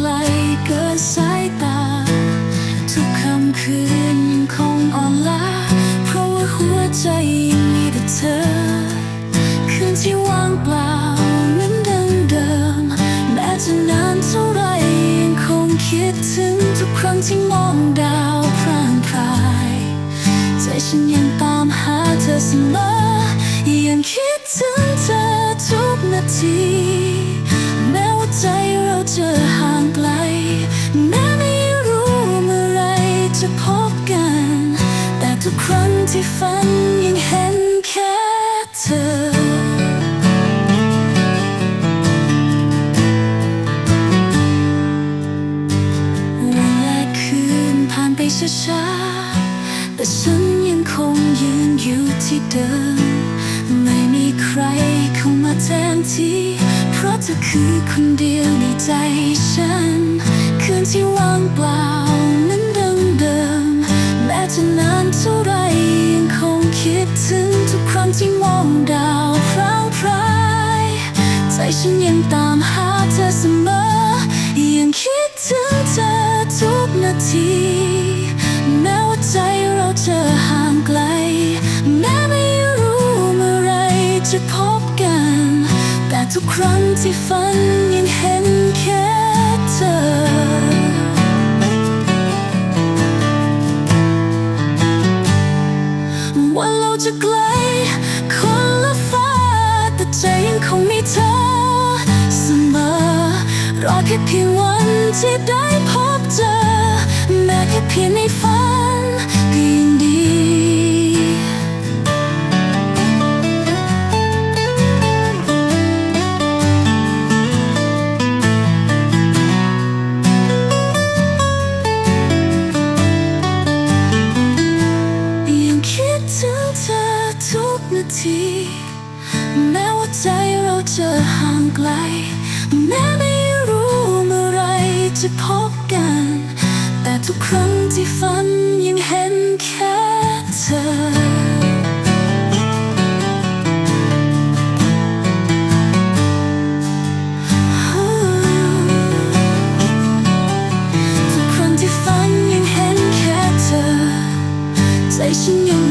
กลเกินสายตา ทุกคำคืนยังคงอ่อนล้า เพราะว่าหัวใจยังมีแต่เธอ คืนที่ว่างเปล่าเหมือนดังเดิม แม้จะนานเท่าไรยังคงคิดถึงทุกครั้งที่มองดาวพร่างพราย ใจฉันยังตามหาเธอเสมอ ยังคิดถึงเธอทุกนาที แม้ว่าใจเราจะ แต่ฉันยังคงยืนอยู่ที่เดิม ไม่มีใครเข้ามาแทนที่ เพราะเธอคือคนเดียวในใจฉัน คืนที่ว่างเปล่านั้นดิมเดิม แม้จะนานเท่าไรยังคงคิดถึงทุกครั้งที่มองดาวพร่างพราย ใจฉันยังตามหา ทุกครั้งที่ฝันยังเห็นแค่เธอว่าเราจะไกลคนละฟ้า แต่ใจยังคงมีเธอเสมอ รอแค่เพียงวันที่ได้พบเจอ แม้แค่เพียงในฝัน ใจเราเจอห่างไกล แม้ไม่รู้เมื่อไรจะพบกัน แต่ทุกครั้งที่ฝันยังเห็นแค่เธอใจฉันยัง